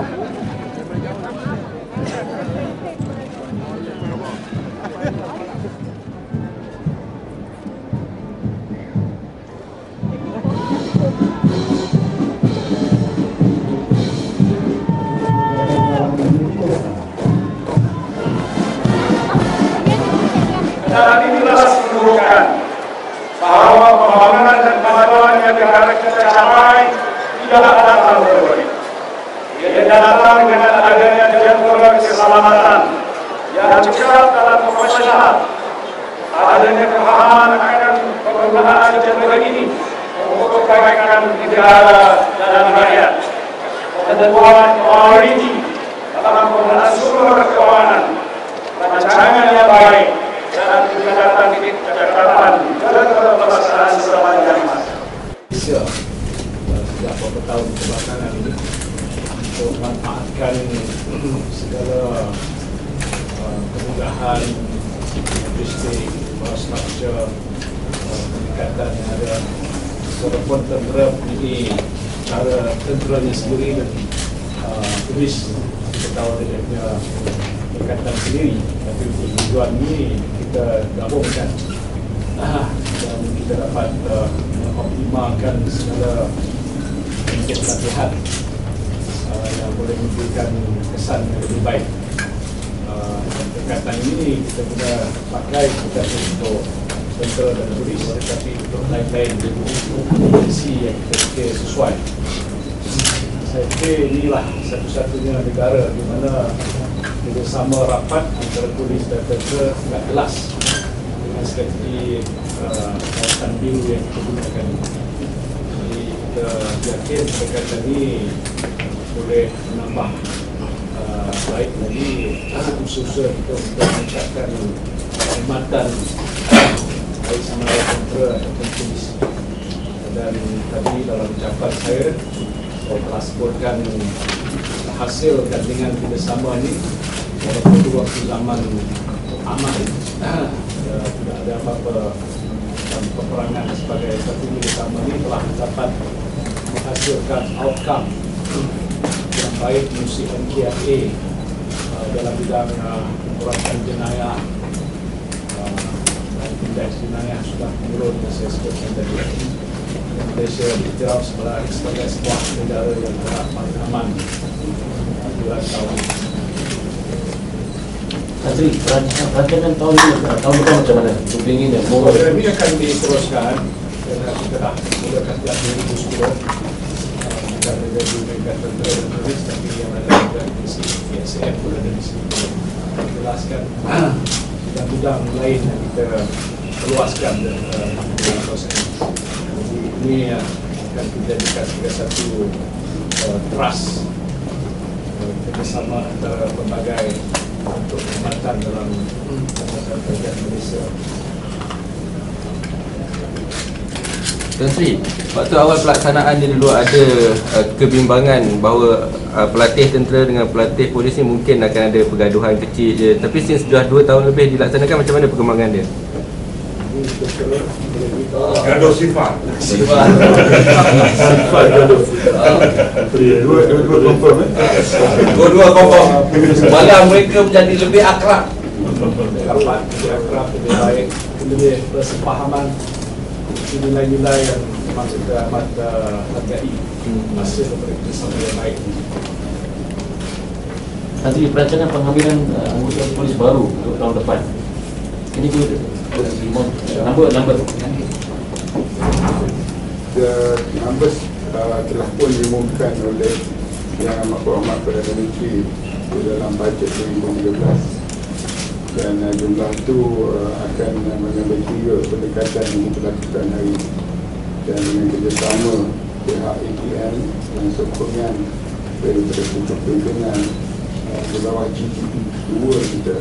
Thank you. Datang dengan adanya jadwal keselamatan yang cekap dalam pemasyarakat. Adanya kepahaman akan penggunaan jadwal ini untuk kebaikan negara dan rakyat. Ketentuan prioriti dalam penggunaan sumber keuangan, rancangan yang baik dan kegiatan catatan dalam pelaksanaan sepanjang masa. Sejak beberapa tahun kebelakangan ini untuk memanfaatkan segala uh, kemudahan logistik, infrastruktur, uh, peningkatan yang ada. Walaupun tentera ini cara tenteranya sendiri dan uh, polis kita tahu dia punya tingkatan sendiri. Tapi untuk tujuan ini kita gabungkan Ah, dan kita dapat uh, mengoptimalkan segala bentuk latihan uh, yang boleh memberikan kesan yang lebih baik. Uh, tingkatan ini kita guna pakai bukan untuk tentera dan polis tetapi untuk lain-lain fungsi yang kita fikir sesuai. Saya fikir inilah satu-satunya negara di mana kerjasama rapat antara polis dan tentera tidak jelas dengan strategi uh, kawasan biru yang kita gunakan. Jadi kita yakin perkataan ini boleh menambah uh, baik lagi usaha kita untuk meningkatkan perkhidmatan baik sama ada tentera ataupun polis. Dan tadi dalam ucapan saya, saya telah sebutkan hasil gandingan kerjasama ini walaupun itu waktu zaman aman uh, tidak ada apa-apa dalam peperangan sebagai satu kerjasama ini telah dapat menghasilkan outcome baik musim NKRA uh, dalam bidang uh, pemberantasan jenayah. Uh, dan indeks jenayah sudah menurun yang saya sebutkan tadi. Dan Malaysia dijawab sebagai, sebagai sebuah negara yang telah paling aman uh, bulan tahun ini. Azri, rancangan rancangan tahun ini, uh, tahun depan macam mana? Mau Program ini akan diteruskan dan kita dah mulakan sejak 2010 uh, bukan ada di peringkat tentera dan polis tapi yang ada juga di sini PSM pun ada di sini jelaskan bidang-bidang lain yang kita perluaskan dan uh, proses jadi ini akan kita jadikan sebagai satu uh, trust uh, kerjasama antara pelbagai untuk perkhidmatan dalam kerajaan Malaysia Tuan Sri, waktu awal pelaksanaan dia dulu ada uh, kebimbangan bahawa uh, pelatih tentera dengan pelatih polis ni mungkin akan ada pergaduhan kecil je. Tapi since sudah 2 tahun lebih dilaksanakan macam mana perkembangan dia? Gaduh sifat. Sifat. Sifat gaduh. Dua dua dua confirm eh. Dua-dua confirm. Malah mereka menjadi lebih akrab. dapat lebih akrab, lebih baik, lebih bersepahaman nilai-nilai yang memang kita amat uh, hargai hasil daripada kerjasama yang baik. Azri, perancangan pengambilan uh, anggota polis baru untuk tahun depan. Ini good. Number, number. The numbers uh, telah pun diumumkan oleh Yang Amat Berhormat Perdana Menteri di dalam bajet 2013 dan uh, jumlah itu uh, akan uh, mengambil tiga pendekatan yang kita lakukan hari dan dengan kerjasama pihak ATM dan sokongan daripada pucuk pimpinan uh, di bawah GTP 2 kita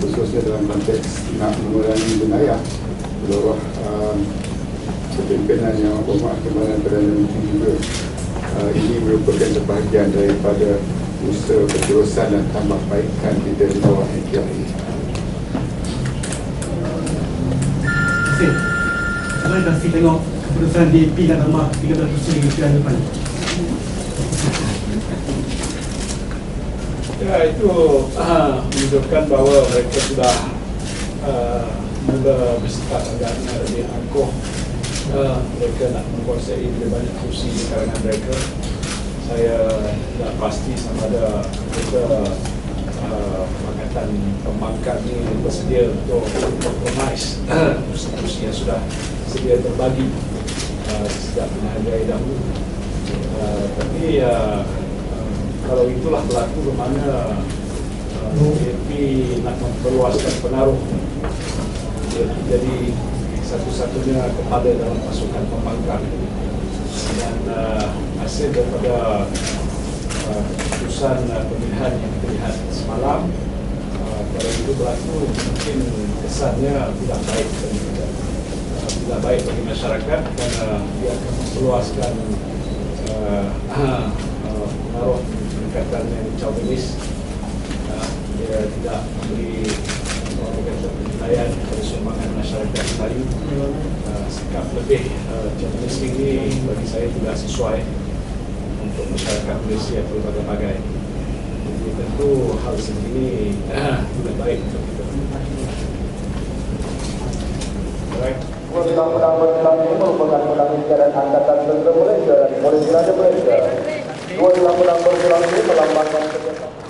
khususnya dalam konteks nak mengurangi jenayah di bawah kepimpinan yang berhormat Kemaran Perdana Menteri juga uh, ini merupakan sebahagian daripada usaha keterusan dan tambah baikkan kita di bawah NKRI. Okey. Saya kasih tengok keputusan DAP dan tambah 13% lagi bulan depan. Ya itu uh, menunjukkan bahawa mereka sudah uh, mula bersikap agaknya lebih angkuh uh, mereka nak menguasai lebih banyak kursi di kalangan mereka saya tak pasti sama ada kita uh, Pakatan Pembangkang ni bersedia untuk compromise kursi-kursi yang sudah sedia terbagi uh, sejak raya dahulu. Uh, tapi uh, uh, kalau itulah berlaku bermakna uh, PAP nak memperluaskan pengaruh. Dia jadi satu-satunya kepada dalam pasukan pembangkang. Dan uh, hasil daripada uh, keputusan uh, pemilihan yang kita lihat semalam uh, kalau itu berlaku mungkin kesannya tidak baik bagi kita uh, tidak baik bagi masyarakat kerana dia akan memperluaskan uh, uh, pengaruh pendekatan yang chauvinis uh, dia tidak memberi orang kata penilaian kepada sumbangan masyarakat Melayu uh, sikap lebih uh, chauvinis ini bagi saya tidak sesuai untuk masyarakat Malaysia berbagai-bagai jadi tentu hal segini uh, tidak baik untuk kita Alright. Berkelang ini merupakan undang-undang angkatan tentera Malaysia dan Polis Raja Malaysia. Dua undang-undang berkelang ini melambangkan kerjasama